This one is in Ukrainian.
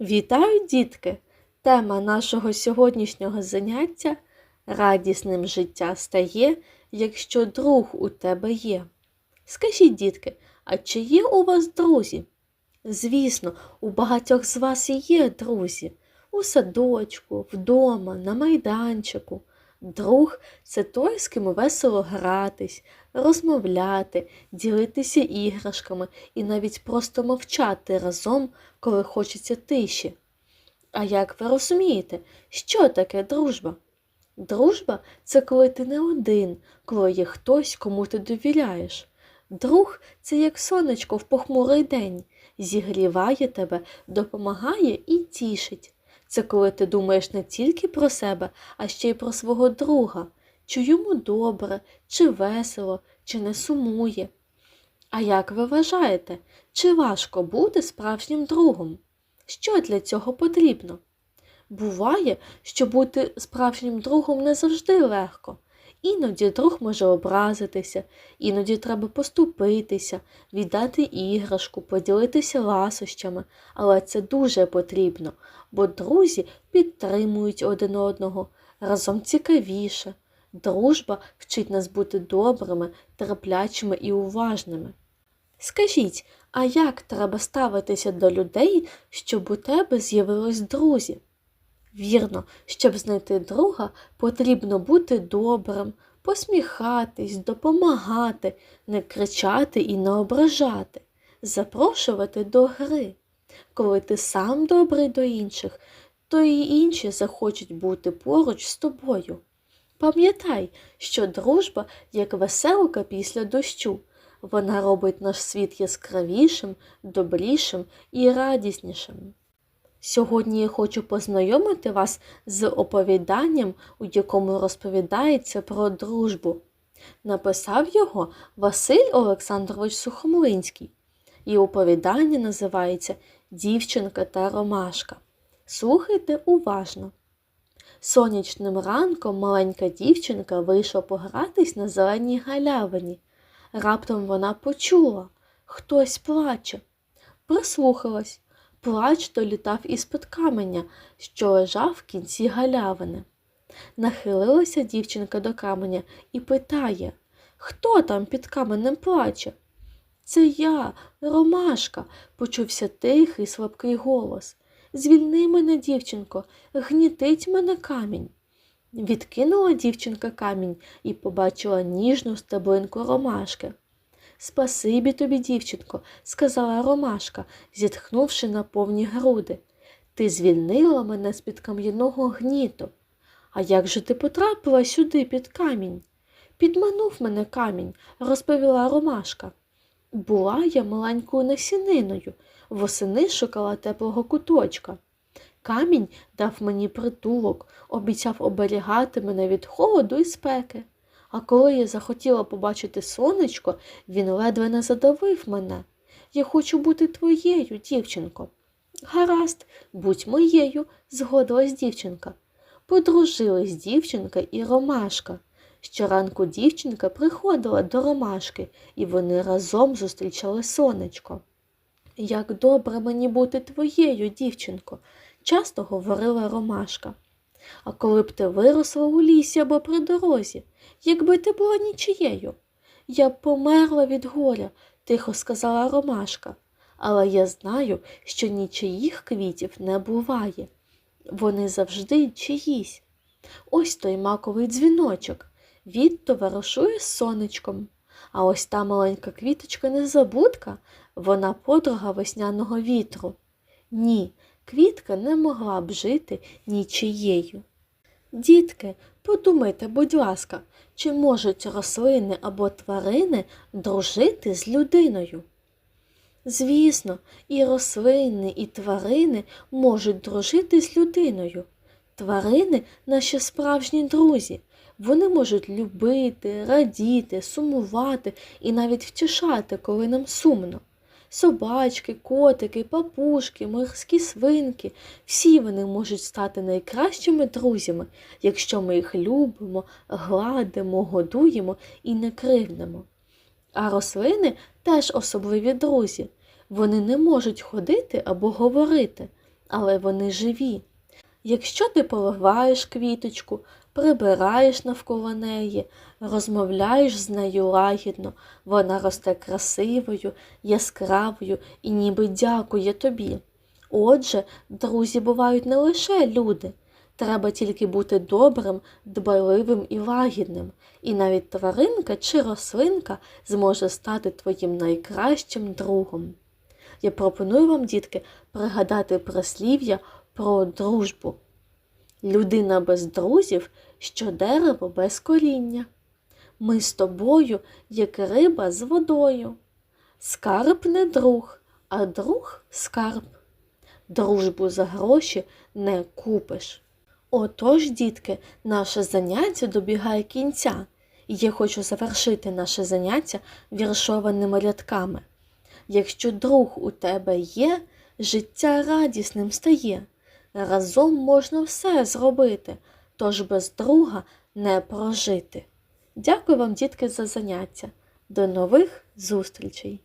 Вітаю, дітки! Тема нашого сьогоднішнього заняття радісним життя стає, якщо друг у тебе є. Скажіть, дітки, а чи є у вас друзі? Звісно, у багатьох з вас і є друзі у садочку, вдома, на майданчику. Друг це той, з ким весело гратись, розмовляти, ділитися іграшками і навіть просто мовчати разом, коли хочеться тиші. А як ви розумієте, що таке дружба? Дружба це коли ти не один, коли є хтось, кому ти довіряєш. Друг це як сонечко в похмурий день, зігріває тебе, допомагає і тішить. Це коли ти думаєш не тільки про себе, а ще й про свого друга, чи йому добре, чи весело, чи не сумує. А як ви вважаєте, чи важко бути справжнім другом? Що для цього потрібно? Буває, що бути справжнім другом не завжди легко. Іноді друг може образитися, іноді треба поступитися, віддати іграшку, поділитися ласощами, але це дуже потрібно, бо друзі підтримують один одного, разом цікавіше. Дружба вчить нас бути добрими, терплячими і уважними. Скажіть, а як треба ставитися до людей, щоб у тебе з'явилось друзі? Вірно, щоб знайти друга, потрібно бути добрим, посміхатись, допомагати, не кричати і не ображати, запрошувати до гри. Коли ти сам добрий до інших, то і інші захочуть бути поруч з тобою. Пам'ятай, що дружба як веселка після дощу. Вона робить наш світ яскравішим, добрішим і радіснішим. Сьогодні я хочу познайомити вас з оповіданням, у якому розповідається про дружбу. Написав його Василь Олександрович Сухомлинський, і оповідання називається Дівчинка та Ромашка. Слухайте уважно. Сонячним ранком маленька дівчинка вийшла погратись на зеленій галявині. Раптом вона почула хтось плаче. Прислухалась. Плач долітав із-під каменя, що лежав в кінці галявини. Нахилилася дівчинка до каменя і питає Хто там під каменем плаче? Це я, Ромашка, почувся тихий слабкий голос. Звільни мене, дівчинко, гнітить мене камінь. Відкинула дівчинка камінь і побачила ніжну стеблинку ромашки. Спасибі тобі, дівчинко, сказала Ромашка, зітхнувши на повні груди. Ти звільнила мене з під кам'яного гніту. А як же ти потрапила сюди під камінь? Підманув мене камінь, розповіла Ромашка. Була я маленькою насіниною, восени шукала теплого куточка. Камінь дав мені притулок, обіцяв оберігати мене від холоду і спеки. А коли я захотіла побачити сонечко, він ледве не задавив мене. Я хочу бути твоєю, дівчинко. Гаразд, будь моєю, згодилась дівчинка. Подружились дівчинка і Ромашка. Щоранку дівчинка приходила до Ромашки, і вони разом зустрічали сонечко. Як добре мені бути твоєю, дівчинко, часто говорила Ромашка. А коли б ти виросла у лісі або при дорозі, якби ти була нічиєю. Я б померла від горя, тихо сказала Ромашка, але я знаю, що нічиїх квітів не буває. Вони завжди чиїсь. Ось той маковий дзвіночок. Він товаришує сонечком. А ось та маленька квіточка незабудка, вона подруга весняного вітру. Ні, квітка не могла б жити нічиєю. Дітки, подумайте, будь ласка, чи можуть рослини або тварини дружити з людиною? Звісно, і рослини, і тварини можуть дружити з людиною. Тварини наші справжні друзі. Вони можуть любити, радіти, сумувати і навіть втішати, коли нам сумно. Собачки, котики, папушки, морські свинки всі вони можуть стати найкращими друзями, якщо ми їх любимо, гладимо, годуємо і не кривнемо. А рослини теж особливі друзі. Вони не можуть ходити або говорити, але вони живі. Якщо ти поливаєш квіточку, прибираєш навколо неї, розмовляєш з нею лагідно, вона росте красивою, яскравою і ніби дякує тобі. Отже, друзі бувають не лише люди. Треба тільки бути добрим, дбайливим і лагідним, і навіть тваринка чи рослинка зможе стати твоїм найкращим другом. Я пропоную вам, дітки, пригадати прислів'я про дружбу. Людина без друзів, що дерево без коріння. Ми з тобою, як риба з водою. Скарб не друг, а друг скарб. Дружбу за гроші не купиш. Отож, дітки, наше заняття добігає кінця, і я хочу завершити наше заняття віршованими рядками. Якщо друг у тебе є, життя радісним стає. Разом можна все зробити, тож без друга не прожити. Дякую вам, дітки, за заняття. До нових зустрічей!